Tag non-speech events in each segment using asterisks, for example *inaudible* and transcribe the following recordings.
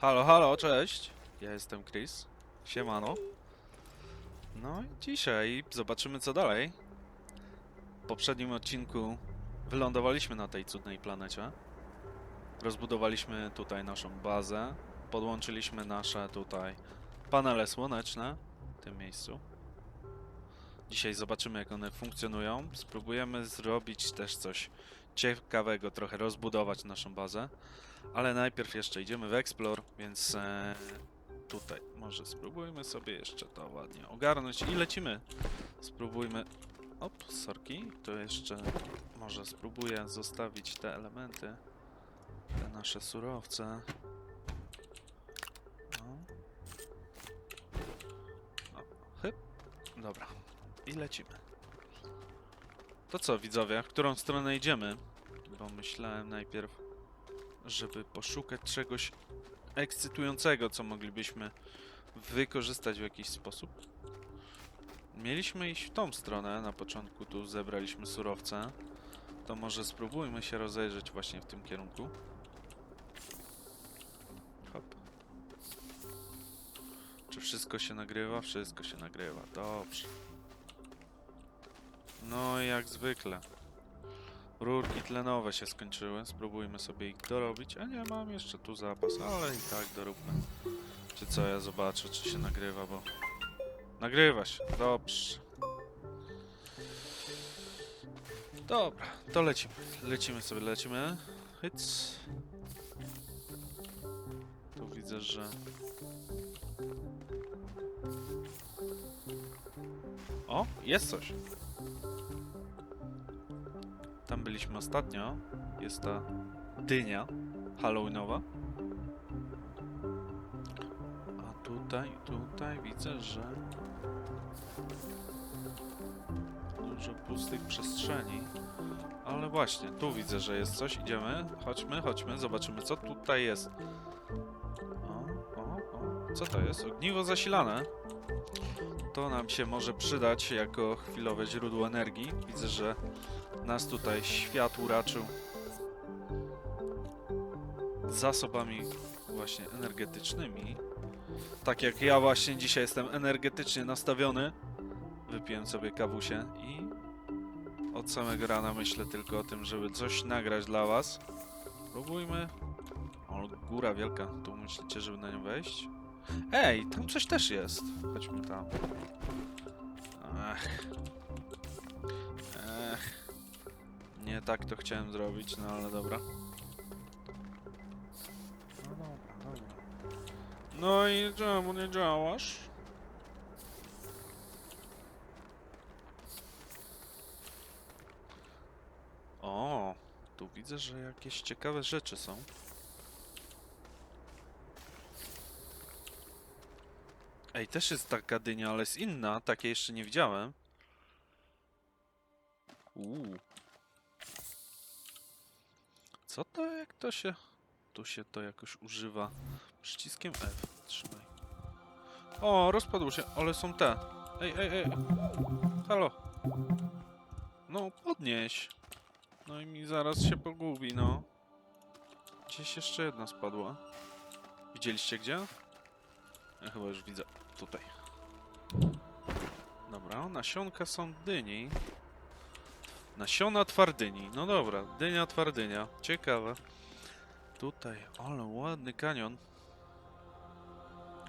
Halo, halo, cześć. Ja jestem Chris. Siemano. No i dzisiaj zobaczymy co dalej. W poprzednim odcinku wylądowaliśmy na tej cudnej planecie. Rozbudowaliśmy tutaj naszą bazę. Podłączyliśmy nasze tutaj panele słoneczne w tym miejscu. Dzisiaj zobaczymy jak one funkcjonują. Spróbujemy zrobić też coś ciekawego, trochę rozbudować naszą bazę. Ale najpierw jeszcze idziemy w Explore, więc e, tutaj może spróbujmy sobie jeszcze to ładnie ogarnąć i lecimy. Spróbujmy. Op, sorki. To jeszcze może spróbuję zostawić te elementy, te nasze surowce. No. O, hyp. Dobra. I lecimy. To co, widzowie, w którą stronę idziemy? Bo myślałem najpierw żeby poszukać czegoś ekscytującego, co moglibyśmy wykorzystać w jakiś sposób. Mieliśmy iść w tą stronę, na początku tu zebraliśmy surowce, to może spróbujmy się rozejrzeć właśnie w tym kierunku. Hop. Czy wszystko się nagrywa? Wszystko się nagrywa, dobrze. No jak zwykle. Rurki tlenowe się skończyły, spróbujmy sobie ich dorobić. A nie, mam jeszcze tu zapas, ale i tak doróbmy. Czy co, ja zobaczę, czy się nagrywa, bo... Nagrywa się, dobrze. Dobra, to lecimy. Lecimy sobie, lecimy. Hyc. Tu widzę, że... O, jest coś. Tam byliśmy ostatnio. Jest ta dynia halloweenowa. A tutaj, tutaj widzę, że dużo pustych przestrzeni. Ale właśnie, tu widzę, że jest coś. Idziemy, chodźmy, chodźmy, zobaczymy co tutaj jest. O, o, o. Co to jest? Ogniwo zasilane. To nam się może przydać jako chwilowe źródło energii. Widzę, że nas tutaj świat uraczył zasobami właśnie energetycznymi. Tak jak ja właśnie dzisiaj jestem energetycznie nastawiony. Wypiłem sobie kawusie i od samego rana myślę tylko o tym, żeby coś nagrać dla was. Próbujmy. O, góra wielka. Tu myślicie, żeby na nią wejść? Ej, tam coś też jest. Chodźmy tam. Ach. Nie tak to chciałem zrobić, no ale dobra. No dobra, dobra. No i czemu nie działasz? O, tu widzę, że jakieś ciekawe rzeczy są. Ej, też jest taka dynia, ale jest inna. Takiej jeszcze nie widziałem. Uuu. Co to, jak to się... Tu się to jakoś używa. Przyciskiem F. Trzymaj. O, rozpadło się, ale są te. Ej, ej, ej. Halo. No, podnieś. No i mi zaraz się pogubi, no. Gdzieś jeszcze jedna spadła. Widzieliście gdzie? Ja chyba już widzę. Tutaj. Dobra, nasionka są dyni. Nasiona twardyni. No dobra, dynia twardynia. Ciekawe. Tutaj, ale ładny kanion.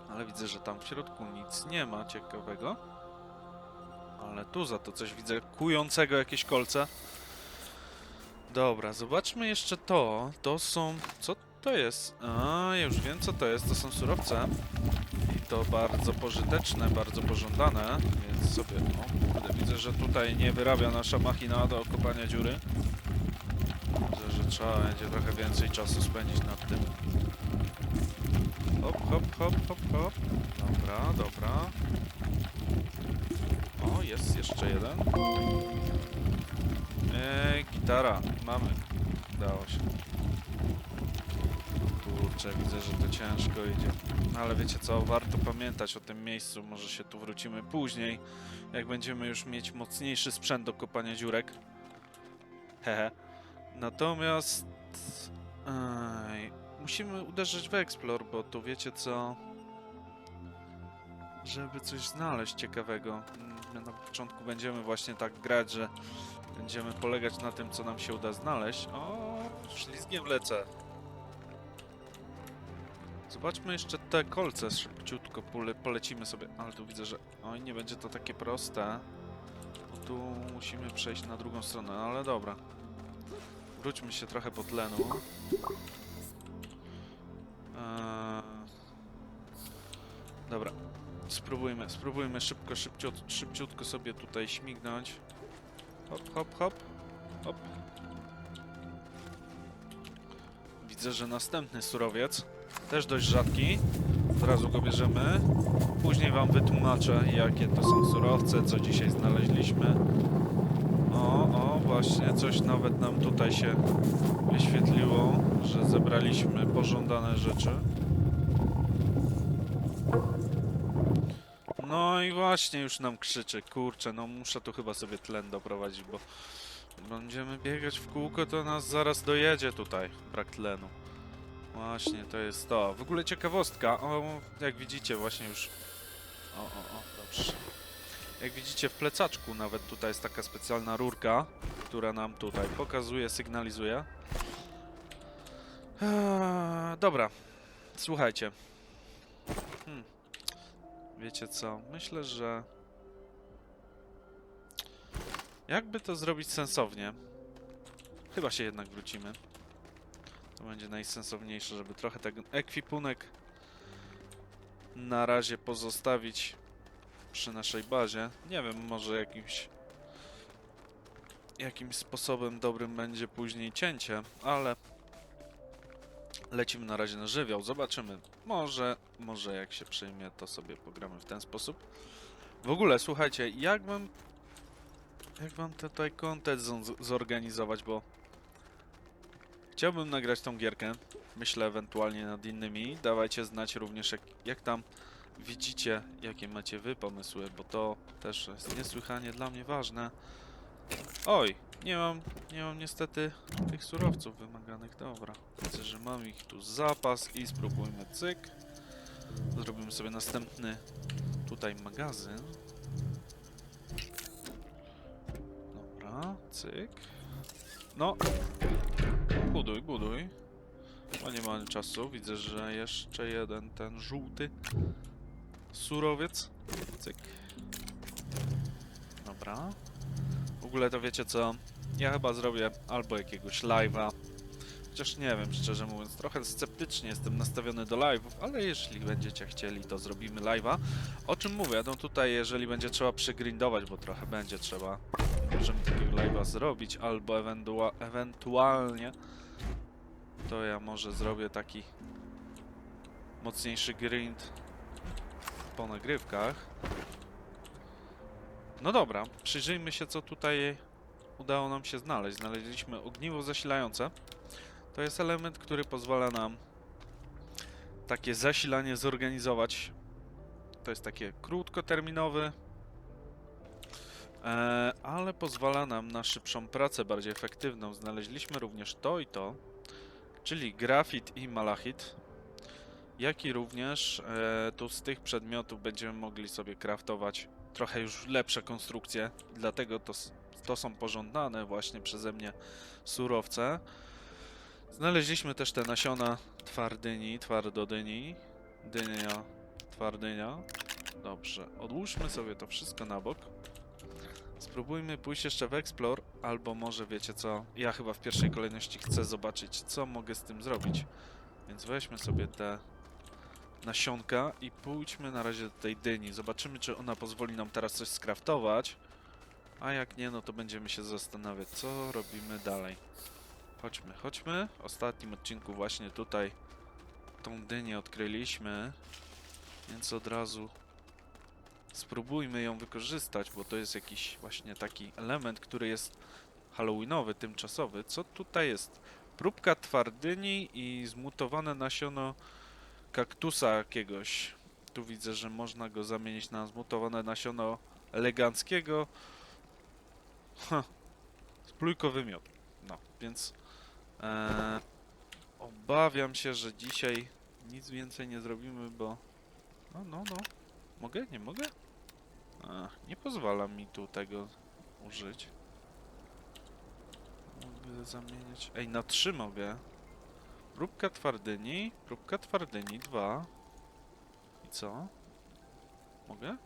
Ale widzę, że tam w środku nic nie ma ciekawego. Ale tu za to coś widzę kującego jakieś kolce. Dobra, zobaczmy jeszcze to. To są... Co to jest? A, ja już wiem co to jest. To są surowce. To bardzo pożyteczne, bardzo pożądane. Więc sobie... O kurde, widzę, że tutaj nie wyrabia nasza machina do kopania dziury. Widzę, że trzeba będzie trochę więcej czasu spędzić nad tym. Hop, hop, hop, hop, hop. Dobra, dobra. O, jest jeszcze jeden. Eee, gitara. Mamy. Udało się. Kurczę, widzę, że to ciężko idzie. Ale wiecie co, warto pamiętać o tym miejscu. Może się tu wrócimy później, jak będziemy już mieć mocniejszy sprzęt do kopania dziurek. Hehe. Natomiast... Ej, musimy uderzyć w Explore, bo tu wiecie co... Żeby coś znaleźć ciekawego. My na początku będziemy właśnie tak grać, że będziemy polegać na tym, co nam się uda znaleźć. O, ślizgiem lecę. Zobaczmy jeszcze te kolce szybciutko, pole, polecimy sobie. Ale tu widzę, że oj, nie będzie to takie proste. Bo tu musimy przejść na drugą stronę, ale dobra. Wróćmy się trochę po tlenu. Eee... Dobra. Spróbujmy, spróbujmy szybko, szybciut, szybciutko sobie tutaj śmignąć. Hop, hop, hop. Hop. Widzę, że następny surowiec. Też dość rzadki. Od razu go bierzemy. Później wam wytłumaczę, jakie to są surowce, co dzisiaj znaleźliśmy. O, o, właśnie, coś nawet nam tutaj się wyświetliło, że zebraliśmy pożądane rzeczy. No i właśnie już nam krzyczy, kurczę, no muszę tu chyba sobie tlen doprowadzić, bo będziemy biegać w kółko, to nas zaraz dojedzie tutaj, brak tlenu. Właśnie, to jest to. W ogóle ciekawostka, o, jak widzicie właśnie już... O, o, o, dobrze. Jak widzicie w plecaczku nawet tutaj jest taka specjalna rurka, która nam tutaj pokazuje, sygnalizuje. Eee, dobra, słuchajcie. Hmm. Wiecie co? Myślę, że... Jakby to zrobić sensownie? Chyba się jednak wrócimy. To będzie najsensowniejsze, żeby trochę ten ekwipunek na razie pozostawić przy naszej bazie. Nie wiem, może jakimś jakimś sposobem dobrym będzie później cięcie, ale lecimy na razie na żywioł, zobaczymy. Może, może jak się przyjmie, to sobie pogramy w ten sposób. W ogóle, słuchajcie, jak wam jak wam tutaj content zon- zorganizować, bo chciałbym nagrać tą gierkę, myślę ewentualnie nad innymi. Dawajcie znać również jak, jak tam widzicie, jakie macie wy pomysły, bo to też jest niesłychanie dla mnie ważne. Oj, nie mam, nie mam niestety tych surowców wymaganych. Dobra, widzę, że mam ich tu zapas i spróbujmy cyk. Zrobimy sobie następny tutaj magazyn. Dobra, cyk. No, buduj, buduj. Bo nie mamy czasu. Widzę, że jeszcze jeden ten żółty surowiec. Cyk. Dobra. W ogóle to wiecie co? Ja chyba zrobię albo jakiegoś live'a. Chociaż nie wiem, szczerze mówiąc, trochę sceptycznie jestem nastawiony do live'ów, ale jeśli będziecie chcieli, to zrobimy live'a. O czym mówię? No tutaj, jeżeli będzie trzeba przygrindować, bo trochę będzie trzeba, możemy takiego live'a zrobić, albo ewentua ewentualnie to ja może zrobię taki mocniejszy grind po nagrywkach. No dobra, przyjrzyjmy się co tutaj udało nam się znaleźć. Znaleźliśmy ogniwo zasilające. To jest element, który pozwala nam takie zasilanie zorganizować. To jest takie krótkoterminowy, e, ale pozwala nam na szybszą pracę, bardziej efektywną. Znaleźliśmy również to i to, czyli grafit i malachit, jak i również e, tu z tych przedmiotów będziemy mogli sobie craftować trochę już lepsze konstrukcje, dlatego to, to są pożądane właśnie przeze mnie surowce. Znaleźliśmy też te nasiona twardyni, twardodyni, dynia, twardynia. Dobrze, odłóżmy sobie to wszystko na bok. Spróbujmy pójść jeszcze w Explore, albo może wiecie co, ja chyba w pierwszej kolejności chcę zobaczyć, co mogę z tym zrobić. Więc weźmy sobie te nasionka i pójdźmy na razie do tej dyni. Zobaczymy, czy ona pozwoli nam teraz coś skraftować. A jak nie, no to będziemy się zastanawiać, co robimy dalej. Chodźmy, chodźmy. W ostatnim odcinku właśnie tutaj tą dynię odkryliśmy, więc od razu spróbujmy ją wykorzystać, bo to jest jakiś właśnie taki element, który jest halloweenowy, tymczasowy. Co tutaj jest? Próbka twardyni i zmutowane nasiono kaktusa jakiegoś. Tu widzę, że można go zamienić na zmutowane nasiono eleganckiego. Ha. Splójkowy miod. No, więc... E, Obawiam się, że dzisiaj nic więcej nie zrobimy, bo... No, no, no. Mogę? Nie mogę? Ach, nie pozwala mi tu tego użyć. Mogę zamienić... Ej, na trzy mogę. Próbka twardyni, próbka twardyni, dwa. I co? Mogę?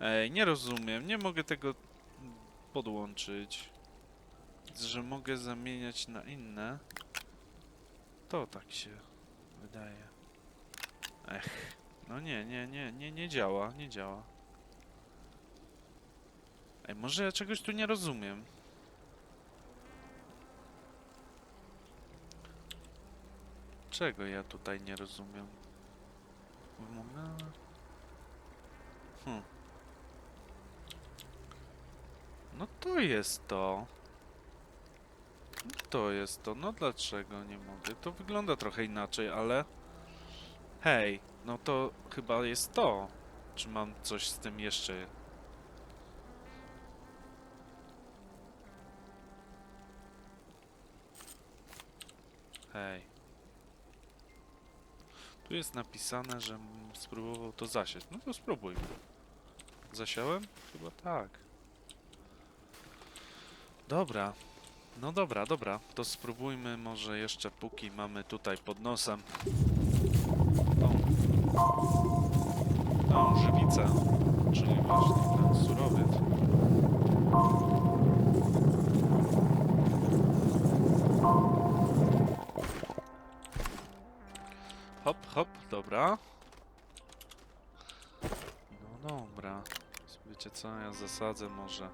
Ej, nie rozumiem, nie mogę tego podłączyć. Że mogę zamieniać na inne. To tak się wydaje. Ech, no nie, nie, nie, nie, nie działa, nie działa. Ej, może ja czegoś tu nie rozumiem. Czego ja tutaj nie rozumiem? Hmm. No to jest to. No To jest to. No dlaczego nie mogę? To wygląda trochę inaczej, ale... Hej, no to chyba jest to. Czy mam coś z tym jeszcze? Hej. Tu jest napisane, że spróbował to zasiać. No to spróbuj. Zasiałem? Chyba tak. Dobra. No dobra, dobra. To spróbujmy może jeszcze póki mamy tutaj pod nosem tą żywicę, czyli właśnie ten surowiec. Hop, hop, dobra. No dobra. Wiecie co, ja zasadzę może...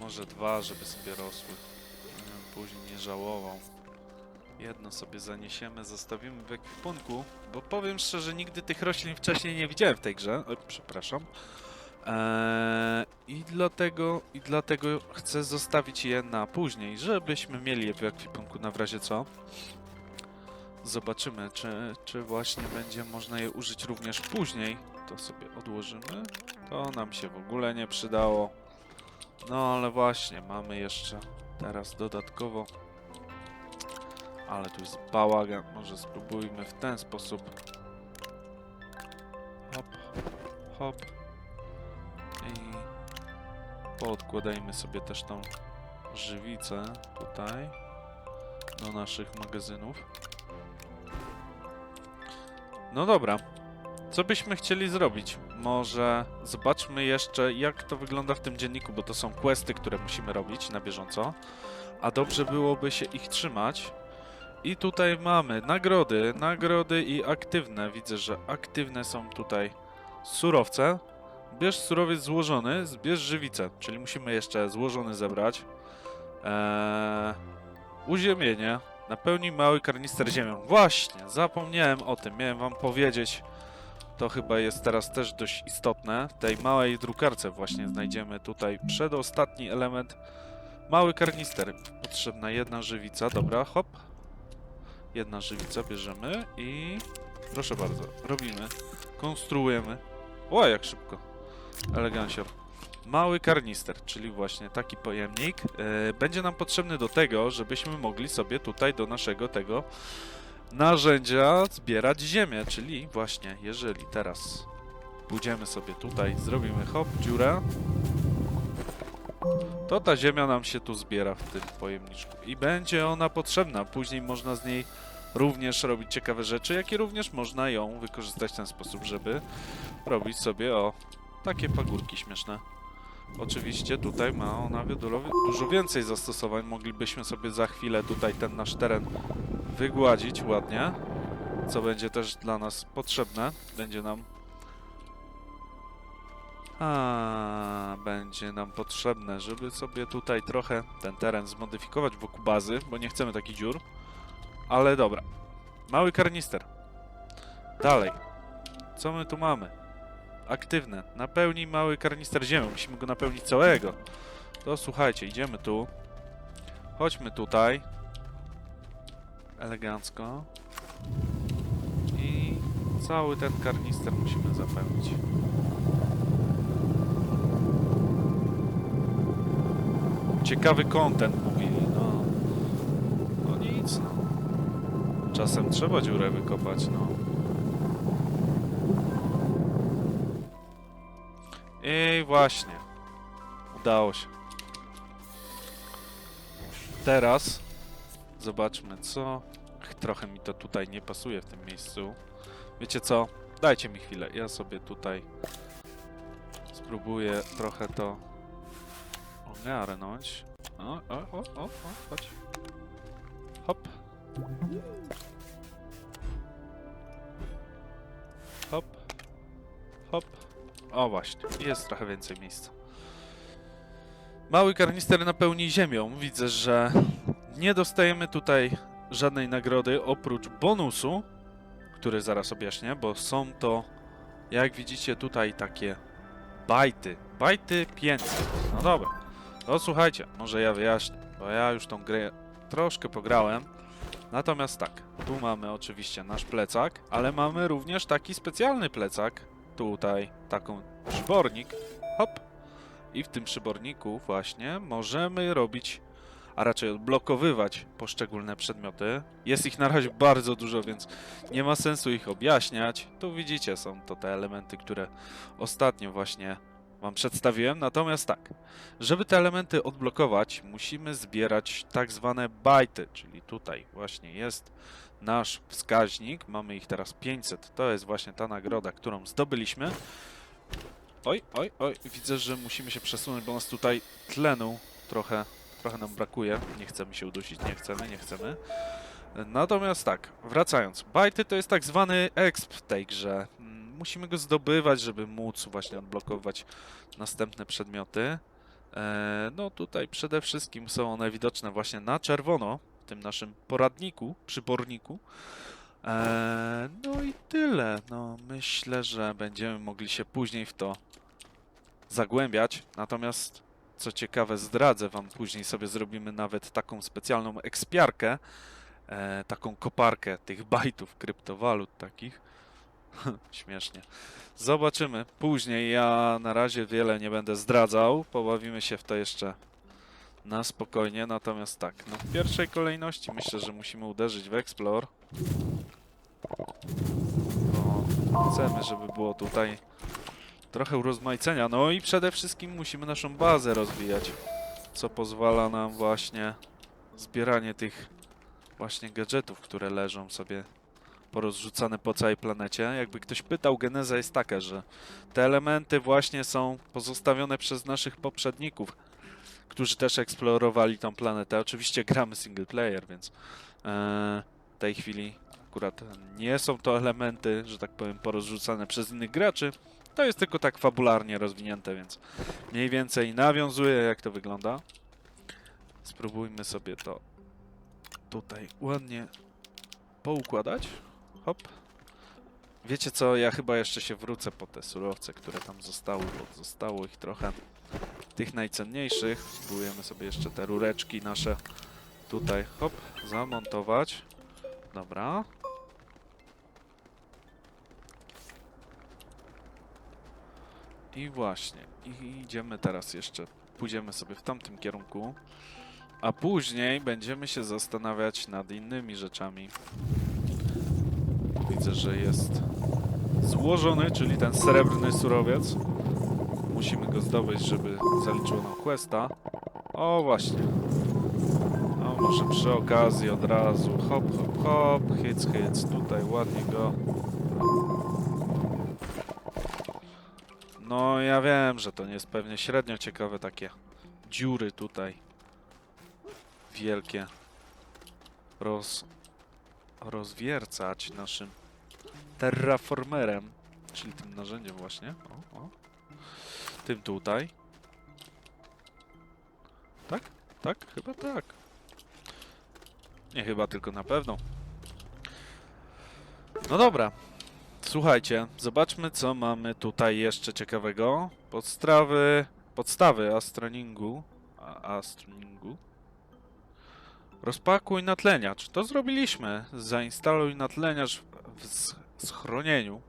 Może dwa, żeby sobie rosły. Później nie żałował. Jedno sobie zaniesiemy, zostawimy w ekwipunku, bo powiem szczerze, nigdy tych roślin wcześniej nie widziałem w tej grze. Oj, przepraszam. Eee, I dlatego, I dlatego chcę zostawić je na później, żebyśmy mieli je w ekwipunku na w razie co. Zobaczymy, czy, czy właśnie będzie można je użyć również później. To sobie odłożymy. To nam się w ogóle nie przydało. No ale właśnie, mamy jeszcze teraz dodatkowo. Ale tu jest bałagan. Może spróbujmy w ten sposób. Hop, hop. I poodkładajmy sobie też tą żywicę tutaj do naszych magazynów. No dobra. Co byśmy chcieli zrobić? Może zobaczmy jeszcze, jak to wygląda w tym dzienniku, bo to są questy, które musimy robić na bieżąco. A dobrze byłoby się ich trzymać. I tutaj mamy nagrody, nagrody i aktywne. Widzę, że aktywne są tutaj surowce. Bierz surowiec złożony, zbierz żywicę, czyli musimy jeszcze złożony zebrać. Eee, uziemienie. Napełnij mały karnister ziemią. Właśnie, zapomniałem o tym, miałem wam powiedzieć. To chyba jest teraz też dość istotne. W tej małej drukarce właśnie znajdziemy tutaj przedostatni element. Mały karnister. Potrzebna jedna żywica. Dobra, hop. Jedna żywica bierzemy i... Proszę bardzo, robimy. Konstruujemy. O, jak szybko. Elegancjo. Mały karnister, czyli właśnie taki pojemnik, e, będzie nam potrzebny do tego, żebyśmy mogli sobie tutaj do naszego tego narzędzia zbierać ziemię, czyli właśnie, jeżeli teraz pójdziemy sobie tutaj, zrobimy hop, dziurę, to ta ziemia nam się tu zbiera w tym pojemniczku i będzie ona potrzebna. Później można z niej również robić ciekawe rzeczy, jak i również można ją wykorzystać w ten sposób, żeby robić sobie o takie pagórki śmieszne. Oczywiście tutaj ma ona dużo więcej zastosowań. Moglibyśmy sobie za chwilę tutaj ten nasz teren wygładzić ładnie, co będzie też dla nas potrzebne. Będzie nam a, będzie nam potrzebne, żeby sobie tutaj trochę ten teren zmodyfikować wokół bazy, bo nie chcemy takich dziur. Ale dobra. Mały karnister. Dalej. Co my tu mamy? Aktywne. Napełnij mały karnister ziemią. Musimy go napełnić całego. To słuchajcie, idziemy tu. Chodźmy tutaj. Elegancko. I cały ten karnister musimy zapełnić. Ciekawy content mówili, no. No nic, no. Czasem trzeba dziurę wykopać, no. I właśnie. Udało się. Teraz zobaczmy co. Ach, Trochę mi to tutaj nie pasuje w tym miejscu. Wiecie co? Dajcie mi chwilę. Ja sobie tutaj spróbuję trochę to ogarnąć. O, o, o, o, o, chodź. Hop. Hop. Hop. O właśnie, jest trochę więcej miejsca. Mały karnister napełni ziemią. Widzę, że nie dostajemy tutaj żadnej nagrody oprócz bonusu, który zaraz objaśnię, bo są to, jak widzicie tutaj, takie bajty. Bajty 500. No dobra. To słuchajcie, może ja wyjaśnię, bo ja już tą grę troszkę pograłem. Natomiast tak, tu mamy oczywiście nasz plecak, ale mamy również taki specjalny plecak. Tutaj taką przybornik. Hop. I w tym przyborniku właśnie możemy robić, a raczej odblokowywać poszczególne przedmioty. Jest ich na razie bardzo dużo, więc nie ma sensu ich objaśniać. Tu widzicie, są to te elementy, które ostatnio właśnie Wam przedstawiłem. Natomiast tak, żeby te elementy odblokować, musimy zbierać tak zwane bajty, czyli tutaj właśnie jest nasz wskaźnik. Mamy ich teraz 500. To jest właśnie ta nagroda, którą zdobyliśmy. Oj, oj, oj, widzę, że musimy się przesunąć, bo nas tutaj tlenu trochę, trochę nam brakuje. Nie chcemy się udusić, nie chcemy, nie chcemy. Natomiast tak, wracając. Bajty to jest tak zwany exp w tej grze. Mm, Musimy go zdobywać, żeby móc właśnie odblokować następne przedmioty. E, no tutaj przede wszystkim są one widoczne właśnie na czerwono, w tym naszym poradniku, przyborniku. E, no i tyle. No myślę, że będziemy mogli się później w to zagłębiać. Natomiast co ciekawe, zdradzę wam później sobie zrobimy nawet taką specjalną ekspiarkę, e, taką koparkę tych bajtów kryptowalut takich. *laughs* Śmiesznie. Zobaczymy później. Ja na razie wiele nie będę zdradzał. Pobawimy się w to jeszcze na spokojnie. Natomiast tak, no w pierwszej kolejności myślę, że musimy uderzyć w Explore. Bo chcemy, żeby było tutaj trochę urozmaicenia. No i przede wszystkim musimy naszą bazę rozwijać, co pozwala nam właśnie zbieranie tych właśnie gadżetów, które leżą sobie porozrzucane po całej planecie. Jakby ktoś pytał, geneza jest taka, że te elementy właśnie są pozostawione przez naszych poprzedników, którzy też eksplorowali tą planetę. Oczywiście gramy single player, więc e, w tej chwili akurat nie są to elementy, że tak powiem, porozrzucane przez innych graczy. To jest tylko tak fabularnie rozwinięte, więc mniej więcej nawiązuje, jak to wygląda. Spróbujmy sobie to tutaj ładnie poukładać. Hop. Wiecie co, ja chyba jeszcze się wrócę po te surowce, które tam zostały, bo zostało ich trochę. Tych najcenniejszych. Spróbujemy sobie jeszcze te rureczki nasze tutaj, hop, zamontować. Dobra. I właśnie, i idziemy teraz jeszcze, pójdziemy sobie w tamtym kierunku, a później będziemy się zastanawiać nad innymi rzeczami. Widzę, że jest złożony, czyli ten srebrny surowiec. Musimy go zdobyć, żeby zaliczyło nam questa. O, właśnie. No, może przy okazji od razu hop, hop, hop, hyc, hyc, tutaj ładnie go. No, ja wiem, że to nie jest pewnie średnio ciekawe takie dziury tutaj. Wielkie. Roz, rozwiercać naszym terraformerem, czyli tym narzędziem właśnie. O, o. Tym tutaj. Tak? Tak? Chyba tak. Nie chyba, tylko na pewno. No dobra. Słuchajcie, zobaczmy co mamy tutaj jeszcze ciekawego. Podstawy, podstawy astroningu. A, astroningu. Rozpakuj natleniacz. To zrobiliśmy. Zainstaluj natleniacz w sch- schronieniu.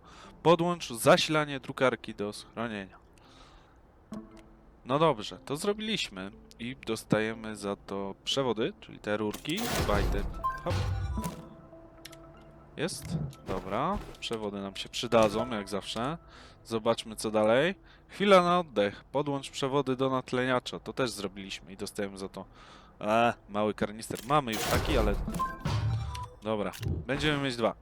Podłącz zasilanie drukarki do schronienia. No dobrze, to zrobiliśmy. I dostajemy za to przewody, czyli te rurki, bajty. Hop. Jest? Dobra. Przewody nam się przydadzą, jak zawsze. Zobaczmy, co dalej. Chwila na oddech. Podłącz przewody do natleniacza. To też zrobiliśmy i dostajemy za to... Eee, mały karnister. Mamy już taki, ale... Dobra. Będziemy mieć dwa.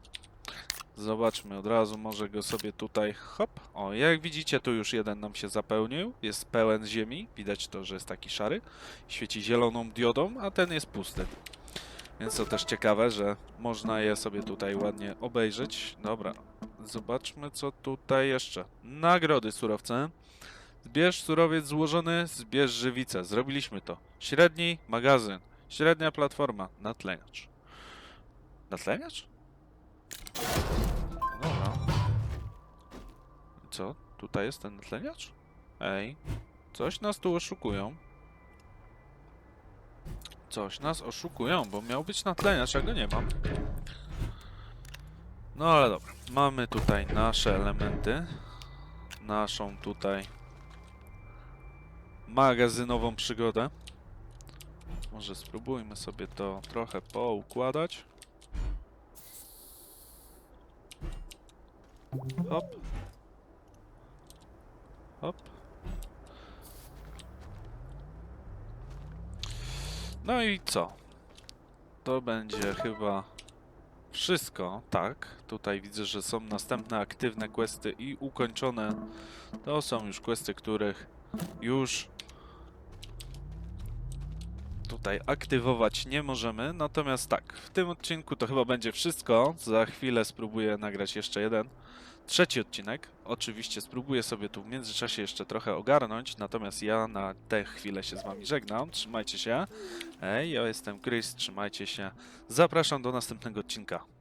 Zobaczmy od razu, może go sobie tutaj, hop. O, jak widzicie, tu już jeden nam się zapełnił. Jest pełen ziemi. Widać to, że jest taki szary. Świeci zieloną diodą, a ten jest pusty. Więc to też ciekawe, że można je sobie tutaj ładnie obejrzeć. Dobra, zobaczmy co tutaj jeszcze. Nagrody surowce. Zbierz surowiec złożony, zbierz żywicę. Zrobiliśmy to. Średni magazyn. Średnia platforma. Natleniacz. Natleniacz? Co? Tutaj jest ten natleniacz? Ej. Coś nas tu oszukują. Coś nas oszukują, bo miał być natleniacz, a go nie mam. No ale dobra. Mamy tutaj nasze elementy. Naszą tutaj magazynową przygodę. Może spróbujmy sobie to trochę poukładać. Hop. Hop. No i co? To będzie chyba wszystko, tak. Tutaj widzę, że są następne aktywne questy i ukończone. To są już questy, których już tutaj aktywować nie możemy. Natomiast tak, w tym odcinku to chyba będzie wszystko. Za chwilę spróbuję nagrać jeszcze jeden. Trzeci odcinek. Oczywiście spróbuję sobie tu w międzyczasie jeszcze trochę ogarnąć, natomiast ja na tę chwilę się z wami żegnam. Trzymajcie się. Hej, ja jestem Chris, trzymajcie się. Zapraszam do następnego odcinka.